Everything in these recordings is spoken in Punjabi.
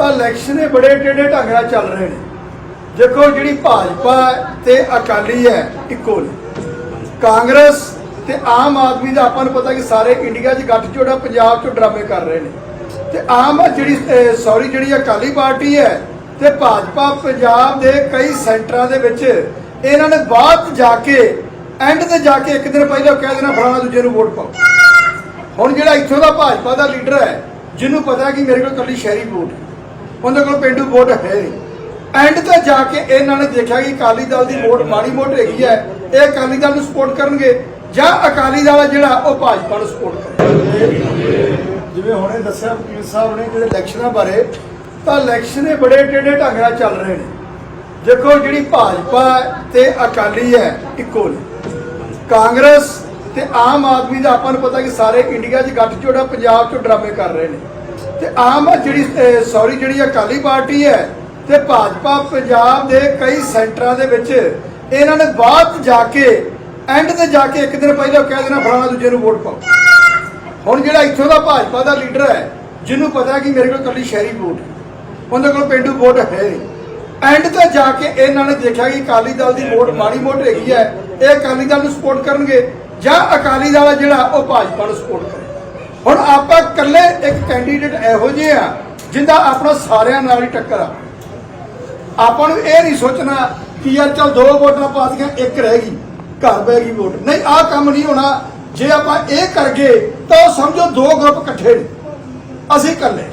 ਤਾਂ ਇਲੈਕਸ਼ਨ ਇਹ ਬੜੇ ਟੇਢੇ ਢੰਗ ਨਾਲ ਚੱਲ ਰਹੇ ਨੇ। ਦੇਖੋ ਜਿਹੜੀ ਭਾਜਪਾ ਤੇ ਅਕਾਲੀ ਹੈ, ਇੱਕੋ ਨੇ। ਕਾਂਗਰਸ ਤੇ ਆਮ ਆਦਮੀ ਦਾ ਆਪਾਂ ਨੂੰ ਪਤਾ ਕਿ ਸਾਰੇ ਇੰਡੀਆ 'ਚ ਗੱਠਜੋੜ ਆ ਪੰਜਾਬ 'ਚ ਡਰਾਮੇ ਕਰ ਰਹੇ ਨੇ। ਤੇ ਆਮ ਜਿਹੜੀ ਸੌਰੀ ਜਿਹੜੀ ਅਕਾਲੀ ਪਾਰਟੀ ਹੈ ਤੇ ਭਾਜਪਾ ਪੰਜਾਬ ਦੇ ਕਈ ਸੈਂਟਰਾਂ ਦੇ ਵਿੱਚ ਇਹਨਾਂ ਨੇ ਬਾਅਦ ਜਾ ਕੇ ਐਂਡ ਤੇ ਜਾ ਕੇ ਇੱਕ ਦਿਨ ਪਹਿਲਾਂ ਕਹਿ ਦੇਣਾ ਫਲਾਣਾ ਦੂਜੇ ਨੂੰ ਵੋਟ ਪਾਓ। ਹੁਣ ਜਿਹੜਾ ਇੱਥੋਂ ਦਾ ਭਾਜਪਾ ਦਾ ਲੀਡਰ ਹੈ, ਜਿਹਨੂੰ ਪਤਾ ਕਿ ਮੇਰੇ ਕੋਲ ਕੱਲੀ ਸ਼ਹਿਰੀ ਵੋਟ ਹੈ। ਉਹਨਾਂ ਕੋਲ ਪਿੰਡੂ ਵੋਟ ਹੈ ਨਹੀਂ। ਐਂਡ ਤੇ ਜਾ ਕੇ ਇਹਨਾਂ ਨੇ ਦੇਖਿਆ ਕਿ ਅਕਾਲੀ ਦਲ ਦੀ ਵੋਟ ਮਾੜੀ ਮੋਟ ਹੈਗੀ ਹੈ, ਇਹ ਅਕਾਲੀ ਦਲ ਨੂੰ ਸਪੋਰਟ ਕਰਨਗੇ ਜਾਂ ਅਕਾਲੀ ਦਲ ਜਿਹੜਾ ਉਹ ਭਾਜਪਾ ਨੂੰ ਸਪੋਰਟ ਕਰੇਗਾ ਜਿਵੇਂ ਹੁਣੇ ਦੱਸਿਆ ਵਕੀਲ ਸਾਹਿਬ ਨੇ ਜਿਹੜੇ ਇਲੈਕਸ਼ਨਾਂ ਬਾਰੇ, ਤਾਂ ਇਲੈਕਸ਼ਨ ਇਹ ਬੜੇ ਟੇਢੇ ਢੰਗ ਨਾਲ ਚੱਲ ਰਹੇ ਨੇ। ਦੇਖੋ ਜਿਹੜੀ ਭਾਜਪਾ ਤੇ ਅਕਾਲੀ ਹੈ, ਇੱਕੋ ਨੇ। ਕਾਂਗਰਸ ਤੇ ਆਮ ਆਦਮੀ ਦਾ ਆਪਾਂ ਨੂੰ ਪਤਾ ਕਿ ਸਾਰੇ ਇੰਡੀਆ 'ਚ ਗੱਠਜੋੜ ਆ, ਪੰਜਾਬ 'ਚ ਡਰਾਮੇ ਕਰ ਰਹੇ ਨੇ। ਤੇ ਆਮ ਜਿਹੜੀ ਸੌਰੀ ਜਿਹੜੀ ਅਕਾਲੀ ਪਾਰਟੀ ਹੈ ਤੇ ਭਾਜਪਾ ਪੰਜਾਬ ਦੇ ਕਈ ਸੈਂਟਰਾਂ ਦੇ ਵਿੱਚ ਇਹਨਾਂ ਨੇ ਬਾਅਦ ਜਾ ਕੇ ਐਂਡ ਤੇ ਜਾ ਕੇ ਇੱਕ ਦਿਨ ਪਹਿਲਾਂ ਕਹਿ ਦੇਣਾ ਫਲਾਣਾ ਦੂਜੇ ਨੂੰ ਵੋਟ ਪਾਓ। ਹੁਣ ਜਿਹੜਾ ਇੱਥੋਂ ਦਾ ਭਾਜਪਾ ਦਾ ਲੀਡਰ ਹੈ, ਜਿਹਨੂੰ ਪਤਾ ਕਿ ਮੇਰੇ ਕੋਲ ਕੱਲੀ ਸ਼ਹਿਰੀ ਵੋਟ ਹੈ, ਉਹਦੇ ਕੋਲ ਪਿੰਡੂ ਵੋਟ ਹੈ ਨਹੀਂ। ਐਂਡ ਤੇ ਜਾ ਕੇ ਇਹਨਾਂ ਨੇ ਦੇਖਿਆ ਕਿ ਅਕਾਲੀ ਦਲ ਦੀ ਵੋਟ ਮਾੜੀ ਮੋਟ ਹੈਗੀ ਹੈ, ਇਹ ਅਕਾਲੀ ਦਲ ਨੂੰ ਸਪੋਰਟ ਕਰਨਗੇ ਜਾਂ ਅਕਾਲੀ ਦਲ ਹੈ ਜਿਹੜਾ ਉਹ ਭਾਜਪਾ ਨੂੰ ਸਪੋਰਟ ਕਰੇਗਾ ਹੁਣ ਆਪਾਂ ਇਕੱਲੇ ਇੱਕ ਕੈਂਡੀਡੇਟ ਇਹੋ ਜਿਹੇ ਆ, ਜਿੰਦਾ ਆਪਣਾ ਸਾਰਿਆਂ ਨਾਲ ਹੀ ਟੱਕਰ ਆ। ਆਪਾਂ ਨੂੰ ਇਹ ਨਹੀਂ ਸੋਚਣਾ ਕਿ ਯਾਰ ਚਲ ਦੋ ਵੋਟਾਂ ਪਾ ਦਿੱਤੀਆਂ, ਇੱਕ ਰਹਿ ਗਈ, ਘਰ ਬਹਿ ਗਈ ਵੋਟ। ਨਹੀਂ, ਆਹ ਕੰਮ ਨਹੀਂ ਹੋਣਾ। ਜੇ ਆਪਾਂ ਇਹ ਕਰ ਗਏ, ਤਾਂ ਉਹ ਸਮਝੋ ਦੋ ਗਰੁੱਪ ਇਕੱਠੇ ਨੇ। ਅਸੀਂ ਇਕੱਲੇ।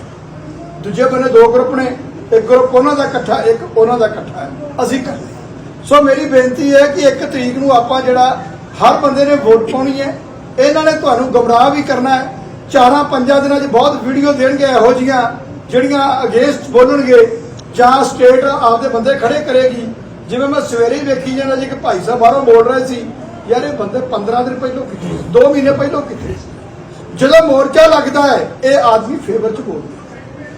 ਦੂਜੇ ਬੰਨੇ ਦੋ ਗਰੁੱਪ ਨੇ, ਇੱਕ ਗਰੁੱਪ ਉਹਨਾਂ ਦਾ ਇਕੱਠਾ, ਇੱਕ ਉਹਨਾਂ ਦਾ ਇਕੱਠਾ ਹੈ। ਅਸੀਂ ਇਕੱਲੇ। ਸੋ ਮੇਰੀ ਬੇਨਤੀ ਹੈ ਕਿ ਇੱਕ ਤਰੀਕ ਨੂੰ ਆਪਾਂ ਜਿਹੜਾ ਹਰ ਬੰਦੇ ਨੇ ਵੋਟ ਪਾਉਣੀ ਹੈ, ਇਹਨਾਂ ਨੇ ਤੁਹਾਨੂੰ ਗਮਰਾਹ ਵੀ ਕਰਨਾ ਹੈ ਚਾਰਾਂ ਪੰਜਾਂ ਦਿਨਾਂ 'ਚ ਬਹੁਤ ਵੀਡੀਓ ਦੇਣਗੇ ਇਹੋ ਜੀਆਂ ਜਿਹੜੀਆਂ ਅਗੇਂਸਟ ਬੋਲਣਗੇ ਜਾਂ ਸਟੇਟ ਆਪਦੇ ਬੰਦੇ ਖੜੇ ਕਰੇਗੀ। ਜਿਵੇਂ ਮੈਂ ਸਵੇਰੇ ਹੀ ਵੇਖੀ ਜਾਂਦਾ ਜੀ ਕਿ ਭਾਈ ਸਾਹਿਬ ਬਾਹਰੋਂ ਬੋਲ ਰਹੇ ਸੀ, ਯਾਰ ਇਹ ਬੰਦੇ 15 ਦਿਨ ਪਹਿਲਾਂ ਕਿੱਥੇ ਸੀ? 2 ਮਹੀਨੇ ਪਹਿਲਾਂ ਕਿੱਥੇ ਜਦੋਂ ਮੋਰਚਾ ਲੱਗਦਾ ਹੈ, ਇਹ ਆਦਮੀ ਫੇਵਰ 'ਚ ਬੋਲਦੇ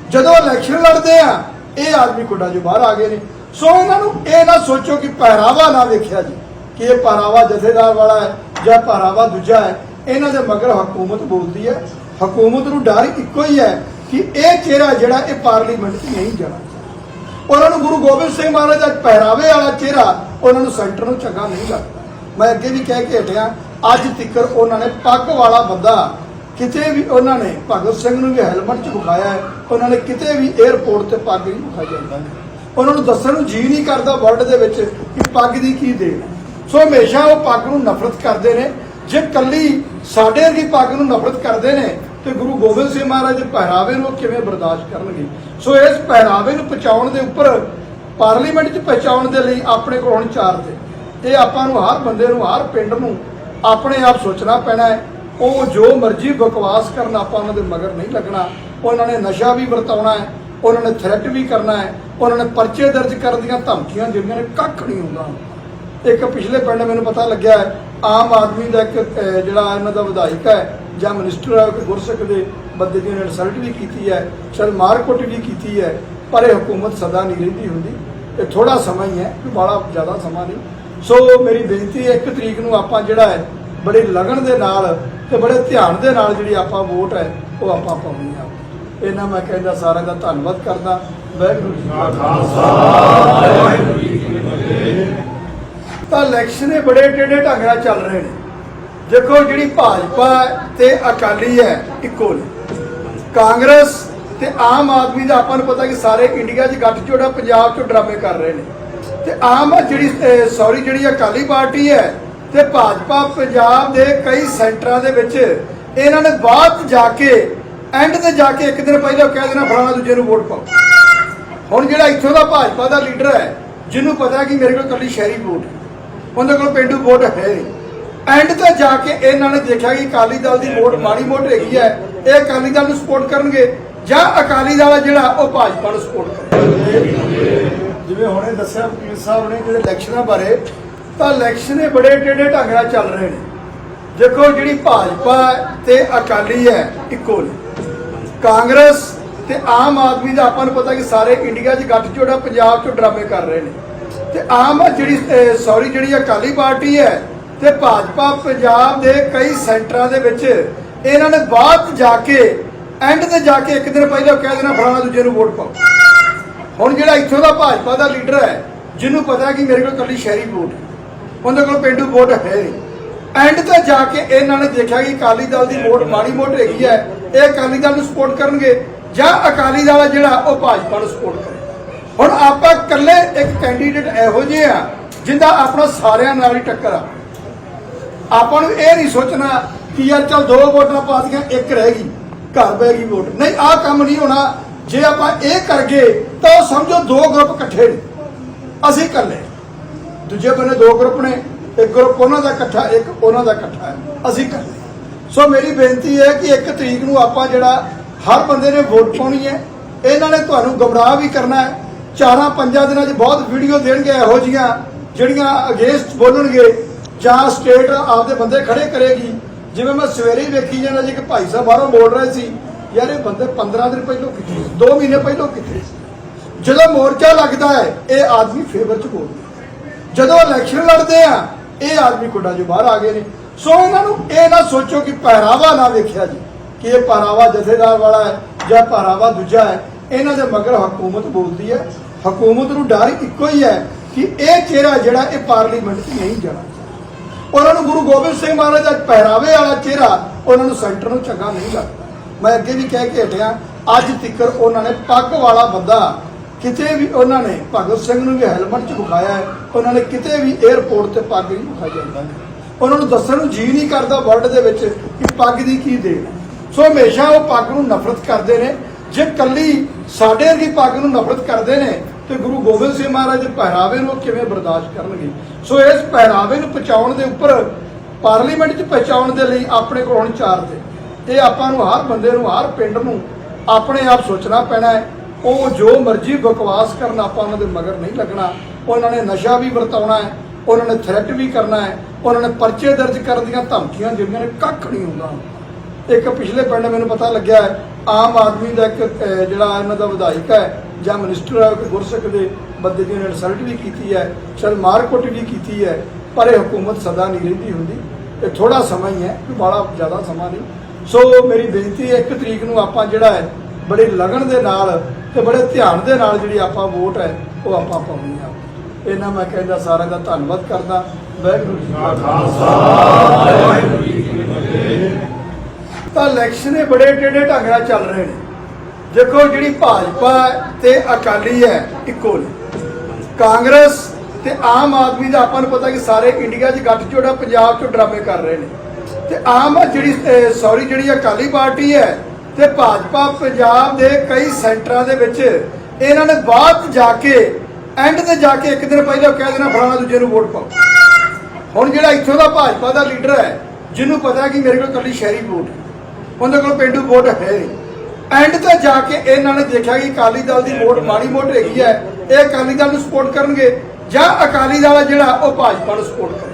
ਜਦੋਂ ਇਲੈਕਸ਼ਨ ਲੜਦੇ ਆ, ਇਹ ਆਦਮੀ ਕੁੱਡਾ ਜੋ ਬਾਹਰ ਆ ਗਏ ਨੇ। ਸੋ ਇਹਨਾਂ ਨੂੰ ਇਹ ਨਾ ਸੋਚੋ ਕਿ ਪਹਿਰਾਵਾ ਨਾ ਵੇਖਿਆ ਜੀ, ਕਿ ਇਹ ਪਹਿਰਾਵਾ ਜਥੇਦਾਰ ਵਾਲਾ ਹੈ ਜਾਂ ਪਹਿਰਾਵਾ ਦੂਜਾ ਹੈ। ਇਹਨਾਂ ਦੇ ਮਗਰ ਹਕੂਮਤ ਬੋਲਦੀ ਹੈ। ਹਕੂਮਤ ਨੂੰ ਡਰ ਇੱਕੋ ਹੀ ਹੈ ਕਿ ਇਹ ਚਿਹਰਾ ਜਿਹੜਾ ਇਹ ਪਾਰਲੀਮੈਂਟ 'ਚ ਨਹੀਂ ਜਾਣਾ ਉਹਨਾਂ ਨੂੰ ਗੁਰੂ ਗੋਬਿੰਦ ਸਿੰਘ ਮਹਾਰਾਜ ਦਾ ਪਹਿਰਾਵੇ ਵਾਲਾ ਚਿਹਰਾ ਉਹਨਾਂ ਨੂੰ ਸੈਂਟਰ ਨੂੰ ਚੰਗਾ ਨਹੀਂ ਲੱਗਦਾ। ਮੈਂ ਅੱਗੇ ਵੀ ਕਹਿ ਕੇ ਹਟਿਆ, ਅੱਜ ਤੱਕਰ ਉਹਨਾਂ ਨੇ ਪੱਗ ਵਾਲਾ ਬੰਦਾ ਕਿਤੇ ਵੀ ਉਹਨਾਂ ਨੇ ਭਗਤ ਸਿੰਘ ਨੂੰ ਵੀ ਹੈਲਮਟ 'ਚ ਵਿਖਾਇਆ ਹੈ, ਉਹਨਾਂ ਨੇ ਕਿਤੇ ਵੀ 에ਅਰਪੋਰਟ ਤੇ ਪੱਗ ਨਹੀਂ ਵਿਖਾਈ ਜਾਂਦਾ। ਉਹਨਾਂ ਨੂੰ ਦੱਸਣ ਨੂੰ ਜੀ ਨਹੀਂ ਕਰਦਾ ਵਰਲਡ ਦੇ ਵਿੱਚ ਕਿ ਪੱਗ ਦੀ ਕੀ ਦੇਣ ਸੋ ਹਮੇਸ਼ਾ ਉਹ ਪੱਗ ਨੂੰ ਨਫ਼ਰਤ ਕਰਦੇ ਨੇ, ਜੇ ਕੱਲੀ ਸਾਡੇ ਦੀ ਪੱਗ ਨੂੰ ਨਫ਼ਰਤ ਕਰਦੇ ਨੇ ਤੇ ਗੁਰੂ ਗੋਬਿੰਦ ਸਿੰਘ ਮਹਾਰਾਜ ਦੇ ਪਹਿਰਾਵੇ ਨੂੰ ਕਿਵੇਂ ਬਰਦਾਸ਼ਤ ਕਰਨਗੇ? ਸੋ ਇਸ ਪਹਿਰਾਵੇ ਨੂੰ ਪਹੁੰਚਾਉਣ ਦੇ ਉੱਪਰ ਪਾਰਲੀਮੈਂਟ 'ਚ ਪਹੁੰਚਾਉਣ ਦੇ ਲਈ ਆਪਣੇ ਕੋਲ ਹੁਣ ਚਾਰ ਤੇ ਇਹ ਆਪਾਂ ਨੂੰ ਹਰ ਬੰਦੇ ਨੂੰ ਹਰ ਪਿੰਡ ਨੂੰ ਆਪਣੇ ਆਪ ਸੋਚਣਾ ਪੈਣਾ ਹੈ। ਉਹ ਜੋ ਮਰਜ਼ੀ ਬਕਵਾਸ ਕਰਨ ਆਪਾਂ ਉਹਨਾਂ ਦੇ ਮਗਰ ਨਹੀਂ ਲੱਗਣਾ। ਉਹਨਾਂ ਨੇ ਨਸ਼ਾ ਵੀ ਵਰਤਾਉਣਾ ਹੈ ਉਹਨਾਂ ਨੇ ਥ੍ਰੈਟ ਵੀ ਕਰਨਾ ਹੈ ਉਹਨਾਂ ਨੇ ਪਰਚੇ ਦਰਜ ਕਰਨ ਦੀਆਂ ਧਮਕੀਆਂ ਜਿਹੜੀਆਂ ਨੇ ਕੱਖ ਨਹੀਂ ਹੁੰਦਾ। ਇੱਕ ਪਿਛਲੇ ਪਿੰਡ ਮੈਨੂੰ ਪਤਾ ਲੱਗਿਆ ਹੈ, ਆਮ ਆਦਮੀ ਦਾ ਇੱਕ ਜਿਹੜਾ ਇਹਨਾਂ ਦਾ ਵਿਧਾਇਕ ਹੈ ਜਾਂ ਮਿਨਿਸਟਰ ਗੁਰਸਿੱਖ ਦੇ ਬੰਦੇ ਦੀ ਇਨਸਲਟ ਵੀ ਕੀਤੀ ਹੈ ਚਲ ਮਾਰਕੁੱਟ ਵੀ ਕੀਤੀ ਹੈ, ਪਰ ਇਹ ਹਕੂਮਤ ਸਦਾ ਨਹੀਂ ਰਹਿੰਦੀ ਹੁੰਦੀ ਇਹ ਥੋੜਾ ਸਮਾਂ ਹੀ ਹੈ ਬੜਾ ਜ਼ਿਆਦਾ ਸਮਾਂ ਨਹੀਂ। ਸੋ ਮੇਰੀ ਬੇਨਤੀ ਹੈ, ਇੱਕ ਤਰੀਕ ਨੂੰ ਆਪਾਂ ਜਿਹੜਾ ਹੈ, ਬੜੇ ਲਗਨ ਦੇ ਨਾਲ ਤੇ ਬੜੇ ਧਿਆਨ ਦੇ ਨਾਲ ਜਿਹੜੀ ਆਪਾਂ ਵੋਟ ਹੈ, ਉਹ ਆਪਾਂ ਪਾਉਣੀ ਆ। ਇਹਨਾਂ ਮੈਂ ਕਹਿੰਦਾ ਸਾਰਿਆਂ ਦਾ ਧੰਨਵਾਦ ਕਰਦਾ। ਵਾਹਿਗੁਰੂ ਜੀ ਕਾ ਖਾਲਸਾ। ਤਾਂ ਇਲੈਕਸ਼ਨ ਇਹ ਬੜੇ ਟੇਢੇ ਢੰਗ ਨਾਲ ਚੱਲ ਰਹੇ ਨੇ। ਦੇਖੋ ਜਿਹੜੀ ਭਾਜਪਾ ਤੇ ਅਕਾਲੀ ਹੈ, ਇੱਕੋ ਨੇ। ਕਾਂਗਰਸ ਤੇ ਆਮ ਆਦਮੀ ਦਾ ਆਪਾਂ ਨੂੰ ਪਤਾ ਕਿ ਸਾਰੇ ਇੰਡੀਆ 'ਚ ਗੱਠਜੋੜ ਆ ਪੰਜਾਬ 'ਚ ਡਰਾਮੇ ਕਰ ਰਹੇ ਨੇ। ਤੇ ਆਮ ਜਿਹੜੀ ਸੌਰੀ ਜਿਹੜੀ ਅਕਾਲੀ ਪਾਰਟੀ ਹੈ ਤੇ ਭਾਜਪਾ ਪੰਜਾਬ ਦੇ ਕਈ ਸੈਂਟਰਾਂ ਦੇ ਵਿੱਚ ਇਹਨਾਂ ਨੇ ਬਾਅਦ ਜਾ ਕੇ ਐਂਡ ਤੇ ਜਾ ਕੇ ਇੱਕ ਦਿਨ ਪਹਿਲਾਂ ਕਹਿ ਦੇਣਾ, ਫਲਾਣਾ ਦੂਜੇ ਨੂੰ ਵੋਟ ਪਾਓ। ਹੁਣ ਜਿਹੜਾ ਇੱਥੋਂ ਦਾ ਭਾਜਪਾ ਦਾ ਲੀਡਰ ਹੈ, ਜਿਹਨੂੰ ਪਤਾ ਕਿ ਮੇਰੇ ਕੋਲ ਕੱਲੀ ਸ਼ਹਿਰੀ ਵੋਟ ਉਹਦੇ ਕੋਲ ਪਿੰਡੂ ਵੋਟ ਹੈ ਨਹੀਂ। ਐਂਡ ਤੇ ਜਾ ਕੇ ਇਹਨਾਂ ਨੇ ਦੇਖਿਆ ਕਿ ਅਕਾਲੀ ਦਲ ਦੀ ਵੋਟ ਮਾੜੀ ਮੋਟ ਹੈਗੀ ਹੈ। ਇਹ ਅਕਾਲੀ ਦਲ ਨੂੰ ਸਪੋਰਟ ਕਰਨਗੇ ਜਾਂ ਅਕਾਲੀ ਦਲ ਹੈ ਜਿਹੜਾ ਉਹ ਭਾਜਪਾ ਨੂੰ ਸਪੋਰਟ ਕਰੇਗਾ। ਜਿਵੇਂ ਹੁਣੇ ਦੱਸਿਆ ਵਕੀਲ ਸਾਹਿਬ ਨੇ ਜਿਹੜੇ ਇਲੈਕਸ਼ਨਾਂ ਬਾਰੇ, ਤਾਂ ਇਲੈਕਸ਼ਨ ਇਹ ਬੜੇ ਟੇਢੇ ਢੰਗ ਨਾਲ ਚੱਲ ਰਹੇ ਨੇ। ਦੇਖੋ ਜਿਹੜੀ ਭਾਜਪਾ ਤੇ ਅਕਾਲੀ ਹੈ, ਇੱਕੋ ਨੇ। ਕਾਂਗਰਸ ਤੇ ਆਮ ਆਦਮੀ ਦਾ ਆਪਾਂ ਨੂੰ ਪਤਾ ਕਿ ਸਾਰੇ ਇੰਡੀਆ 'ਚ ਗੱਠਜੋੜ ਆ ਪੰਜਾਬ 'ਚ ਡਰਾਮੇ ਕਰ ਰਹੇ ਨੇ। ਤੇ ਆਮ ਜਿਹੜੀ ਸੌਰੀ ਜਿਹੜੀ ਅਕਾਲੀ ਪਾਰਟੀ ਹੈ ਤੇ ਭਾਜਪਾ ਪੰਜਾਬ ਦੇ ਕਈ ਸੈਂਟਰਾਂ ਦੇ ਵਿੱਚ ਇਹਨਾਂ ਨੇ ਬਾਅਦ ਜਾ ਕੇ ਐਂਡ ਤੇ ਜਾ ਕੇ ਇੱਕ ਦਿਨ ਪਹਿਲਾਂ ਕਹਿ ਦੇਣਾ ਫਲਾਣਾ ਦੂਜੇ ਨੂੰ ਵੋਟ ਪਾਓ। ਹੁਣ ਜਿਹੜਾ ਇੱਥੋਂ ਦਾ ਭਾਜਪਾ ਦਾ ਲੀਡਰ ਹੈ, ਜਿਹਨੂੰ ਪਤਾ ਕਿ ਮੇਰੇ ਕੋਲ ਕੱਲੀ ਸ਼ਹਿਰੀ ਵੋਟ ਉਹਦੇ ਕੋਲ ਪਿੰਡੂ ਵੋਟ ਹੈ ਨਹੀਂ। ਐਂਡ ਤੇ ਜਾ ਕੇ ਇਹਨਾਂ ਨੇ ਦੇਖਿਆ ਕਿ ਅਕਾਲੀ ਦਲ ਦੀ ਵੋਟ ਮਾੜੀ ਮੋਟ ਹੈਗੀ ਹੈ, ਇਹ ਅਕਾਲੀ ਦਲ ਨੂੰ ਸਪੋਰਟ ਕਰਨਗੇ ਜਾਂ ਅਕਾਲੀ ਦਲ ਆ ਜਿਹੜਾ, ਉਹ ਭਾਜਪਾ ਨੂੰ ਸਪੋਰਟ ਕਰੇ। ਹੁਣ ਆਪਾਂ ਇਕੱਲੇ ਇੱਕ ਕੈਂਡੀਡੇਟ ਇਹੋ ਜਿਹੇ ਆ, ਜਿੰਦਾ ਆਪਣਾ ਸਾਰਿਆਂ ਨਾਲ ਹੀ ਟੱਕਰ ਆ। ਆਪਾਂ ਨੂੰ ਇਹ ਨਹੀਂ ਸੋਚਣਾ ਕਿ ਯਾਰ ਚਲ ਦੋ ਵੋਟਾਂ ਪਾ ਦੀਆਂ ਇੱਕ ਰਹਿ ਗਈ, ਘਰ ਬਹਿ ਗਈ ਵੋਟ। ਨਹੀਂ, ਆਹ ਕੰਮ ਨਹੀਂ ਹੋਣਾ। ਜੇ ਆਪਾਂ ਇਹ ਕਰ ਗਏ, ਤਾਂ ਉਹ ਸਮਝੋ ਦੋ ਗਰੁੱਪ ਇਕੱਠੇ ਨੇ। ਅਸੀਂ ਇਕੱਲੇ ਦੂਜੇ ਬੰਨੇ ਦੋ ਗਰੁੱਪ ਨੇ, ਇੱਕ ਗਰੁੱਪ ਉਹਨਾਂ ਦਾ ਇਕੱਠਾ, ਇੱਕ ਉਹਨਾਂ ਦਾ ਇਕੱਠਾ ਹੈ। ਅਸੀਂ ਇਕੱਲੇ ਸੋ ਮੇਰੀ ਬੇਨਤੀ ਹੈ ਕਿ ਇੱਕ ਤਰੀਕ ਨੂੰ ਆਪਾਂ ਜਿਹੜਾ ਹਰ ਬੰਦੇ ਨੇ ਵੋਟ ਪਾਉਣੀ ਹੈ, ਇਹਨਾਂ ਨੇ ਤੁਹਾਨੂੰ ਗਮਰਾਹ ਵੀ ਕਰਨਾ ਹੈ। ਚਾਰਾਂ, ਪੰਜਾਂ ਦਿਨਾਂ 'ਚ ਬਹੁਤ ਵੀਡੀਓ ਦੇਣਗੇ ਇਹੋ ਜੀਆਂ ਜਿਹੜੀਆਂ ਅਗੇਂਸਟ ਬੋਲਣਗੇ। ਜਾਂ ਸਟੇਟ ਆਪਦੇ ਬੰਦੇ ਖੜੇ ਕਰੇਗੀ। ਜਿਵੇਂ ਮੈਂ ਸਵੇਰੇ ਹੀ ਵੇਖੀ ਜਾਂਦਾ ਜੀ ਕਿ ਭਾਈ ਸਾਹਿਬ ਬਾਹਰੋਂ ਬੋਲ ਰਹੇ ਸੀ। ਯਾਰ ਇਹ ਬੰਦੇ 15 ਦਿਨ ਪਹਿਲਾਂ ਕਿੱਥੇ ਸੀ? ਦੋ ਮਹੀਨੇ ਪਹਿਲਾਂ ਕਿੱਥੇ ਸੀ? ਜਦੋਂ ਮੋਰਚਾ ਲੱਗਦਾ ਹੈ, ਇਹ ਆਦਮੀ ਫੇਵਰ 'ਚ ਬੋਲਦੇ ਜਦੋਂ ਇਲੈਕਸ਼ਨ ਲੜਦੇ ਆ, ਇਹ ਆਦਮੀ ਕੋਡਾ ਜੋ ਬਾਹਰ ਆ ਗਏ ਨੇ। ਸੋ ਇਹਨਾਂ ਨੂੰ ਇਹ ਨਾ ਸੋਚੋ ਕਿ ਪਹਿਰਾਵਾ ਨਾ ਵੇਖਿਆ ਜੀ, ਕਿ ਇਹ ਪਹਿਰਾਵਾ ਜਥੇਦਾਰ ਵਾਲਾ ਹੈ ਜਾਂ ਪਹਿਰਾਵਾ ਦੂਜਾ ਹੈ। ਇਹਨਾਂ ਦੇ ਮਗਰ ਹਕੂਮਤ ਬੋਲਦੀ ਹੈ। ਹਕੂਮਤ ਨੂੰ ਡਰ ਇੱਕੋ ਹੀ ਹੈ ਕਿ ਇਹ ਚਿਹਰਾ ਜਿਹੜਾ ਇਹ ਪਾਰਲੀਮੈਂਟ 'ਚ ਨਹੀਂ ਜਾਣਾ। ਉਹਨਾਂ ਨੂੰ ਗੁਰੂ ਗੋਬਿੰਦ ਸਿੰਘ ਮਹਾਰਾਜ ਦਾ ਪਹਿਰਾਵੇ ਵਾਲਾ ਚਿਹਰਾ ਉਹਨਾਂ ਨੂੰ ਸੈਂਟਰ ਨੂੰ ਚੰਗਾ ਨਹੀਂ ਲੱਗਦਾ। ਮੈਂ ਅੱਗੇ ਵੀ ਕਹਿ ਕੇ ਹਟਿਆ, ਅੱਜ ਤੱਕ ਉਹਨਾਂ ਨੇ ਪੱਗ ਵਾਲਾ ਬੰਦਾ ਕਿਤੇ ਵੀ ਉਹਨਾਂ ਨੇ ਭਗਤ ਸਿੰਘ ਨੂੰ ਵੀ ਹੈਲਮਟ 'ਚ ਵਿਖਾਇਆ ਹੈ, ਉਹਨਾਂ ਨੇ ਕਿਤੇ ਵੀ 에ਅਰਪੋਰਟ ਤੇ ਪੱਗ ਨਹੀਂ ਵਿਖਾਈ ਜਾਂਦਾ। ਉਹਨਾਂ ਨੂੰ ਦੱਸਣ ਨੂੰ ਜੀ ਨਹੀਂ ਕਰਦਾ ਵਰਲਡ ਦੇ ਵਿੱਚ ਕਿ ਪੱਗ ਦੀ ਕੀ ਦੇਣ ਸੋ ਹਮੇਸ਼ਾ ਉਹ ਪੱਗ ਨੂੰ ਨਫ਼ਰਤ ਕਰਦੇ ਨੇ, ਜੇ ਕੱਲੀ ਸਾਡੇ ਦੀ ਪੱਗ ਨੂੰ ਨਫ਼ਰਤ ਕਰਦੇ ਨੇ ਤੇ ਗੁਰੂ ਗੋਬਿੰਦ ਸਿੰਘ ਮਹਾਰਾਜ ਦੇ ਪਹਿਰਾਵੇ ਨੂੰ ਕਿਵੇਂ ਬਰਦਾਸ਼ਤ ਕਰਨਗੇ? ਸੋ ਇਸ ਪਹਿਰਾਵੇ ਨੂੰ ਪਹੁੰਚਾਉਣ ਦੇ ਉੱਪਰ ਪਾਰਲੀਮੈਂਟ 'ਚ ਪਹੁੰਚਾਉਣ ਦੇ ਲਈ ਆਪਣੇ ਕੋਲ ਹੁਣ ਚਾਰ ਤੇ ਇਹ ਆਪਾਂ ਨੂੰ ਹਰ ਬੰਦੇ ਨੂੰ, ਹਰ ਪਿੰਡ ਨੂੰ ਆਪਣੇ ਆਪ ਸੋਚਣਾ ਪੈਣਾ ਹੈ। ਉਹ ਜੋ ਮਰਜ਼ੀ ਬਕਵਾਸ ਕਰਨ ਆਪਾਂ ਉਹਨਾਂ ਦੇ ਮਗਰ ਨਹੀਂ ਲੱਗਣਾ। ਉਹਨਾਂ ਨੇ ਨਸ਼ਾ ਵੀ ਵਰਤਾਉਣਾ ਹੈ, ਉਹਨਾਂ ਨੇ ਥ੍ਰੈਟ ਵੀ ਕਰਨਾ ਹੈ, ਉਹਨਾਂ ਨੇ ਪਰਚੇ ਦਰਜ ਕਰਨ ਦੀਆਂ ਧਮਕੀਆਂ ਜਿਹੜੀਆਂ ਨੇ ਕੱਖ ਨਹੀਂ ਹੁੰਦਾ। ਇੱਕ ਪਿਛਲੇ ਪਿੰਡ ਮੈਨੂੰ ਪਤਾ ਲੱਗਿਆ ਆਮ ਆਦਮੀ ਦਾ ਇੱਕ ਜਿਹੜਾ ਇਹਨਾਂ ਦਾ ਵਿਧਾਇਕ ਹੈ ਜਾਂ ਮਿਨਿਸਟਰ ਗੁਰਸਿੱਖ ਦੇ ਬੰਦੇ ਦੀ ਉਹਨੇ ਇਨਸਲਟ ਵੀ ਕੀਤੀ ਹੈ ਚਲ ਮਾਰਕੁੱਟ ਵੀ ਕੀਤੀ ਹੈ, ਪਰ ਇਹ ਹਕੂਮਤ ਸਦਾ ਨਹੀਂ ਰਹਿੰਦੀ ਹੁੰਦੀ। ਇਹ ਥੋੜਾ ਸਮਾਂ ਹੀ ਹੈ ਬੜਾ ਜ਼ਿਆਦਾ ਸਮਾਂ ਨਹੀਂ। ਸੋ ਮੇਰੀ ਬੇਨਤੀ ਹੈ, ਇੱਕ ਤਰੀਕ ਨੂੰ ਆਪਾਂ ਜਿਹੜਾ ਹੈ, ਬੜੇ ਲਗਨ ਦੇ ਨਾਲ ਤੇ ਬੜੇ ਧਿਆਨ ਦੇ ਨਾਲ ਜਿਹੜੀ ਆਪਾਂ ਵੋਟ ਹੈ, ਉਹ ਆਪਾਂ ਪਾਉਣੀ ਆ। ਇਹਨਾਂ ਮੈਂ ਕਹਿੰਦਾ ਸਾਰਿਆਂ ਦਾ ਧੰਨਵਾਦ ਕਰਦਾ। ਵਾਹਿਗੁਰੂ ਜੀ ਕਾ ਖਾਲਸਾ। ਤਾਂ ਇਲੈਕਸ਼ਨ ਇਹ ਬੜੇ ਟੇਢੇ ਢੰਗ ਨਾਲ ਚੱਲ ਰਹੇ ਨੇ। ਦੇਖੋ ਜਿਹੜੀ ਭਾਜਪਾ ਤੇ ਅਕਾਲੀ ਹੈ, ਇੱਕੋ ਨੇ। ਕਾਂਗਰਸ ਤੇ ਆਮ ਆਦਮੀ ਦਾ ਆਪਾਂ ਨੂੰ ਪਤਾ ਕਿ ਸਾਰੇ ਇੰਡੀਆ 'ਚ ਗੱਠ ਜੋੜਾ ਪੰਜਾਬ 'ਚ ਡਰਾਮੇ ਕਰ ਰਹੇ ਨੇ। ਤੇ ਆਮ ਜਿਹੜੀ ਸੌਰੀ ਜਿਹੜੀ ਅਕਾਲੀ ਪਾਰਟੀ ਹੈ ਤੇ ਭਾਜਪਾ ਪੰਜਾਬ ਦੇ ਕਈ ਸੈਂਟਰਾਂ ਦੇ ਵਿੱਚ ਇਹਨਾਂ ਨੇ ਬਾਅਦ ਜਾ ਕੇ ਐਂਡ ਤੇ ਜਾ ਕੇ ਇੱਕ ਦਿਨ ਪਹਿਲਾਂ ਕਹਿ ਦੇਣਾ ਫਲਾਣਾ ਦੂਜੇ ਨੂੰ ਵੋਟ ਪਾਓ। ਹੁਣ ਜਿਹੜਾ ਇੱਥੋਂ ਦਾ ਭਾਜਪਾ ਦਾ ਲੀਡਰ ਹੈ, ਜਿਹਨੂੰ ਪਤਾ ਕਿ ਮੇਰੇ ਕੋਲ ਕੱਲੀ ਸ਼ਹਿਰੀ ਵੋਟ ਹੈ, ਉਹਦੇ ਕੋਲ ਪਿੰਡੂ ਵੋਟ ਹੈ ਨਹੀਂ। ਐਂਡ ਤੇ ਜਾ ਕੇ ਇਹਨਾਂ ਨੇ ਦੇਖਿਆ ਕਿ ਅਕਾਲੀ ਦਲ ਦੀ ਵੋਟ ਮਾੜੀ ਮੋਟ ਹੈਗੀ ਹੈ, ਇਹ ਅਕਾਲੀ ਦਲ ਨੂੰ ਸਪੋਰਟ ਕਰਨਗੇ ਜਾਂ ਅਕਾਲੀ ਦਲ ਆ ਜਿਹੜਾ, ਉਹ ਭਾਜਪਾ ਨੂੰ ਸਪੋਰਟ ਕਰੇ।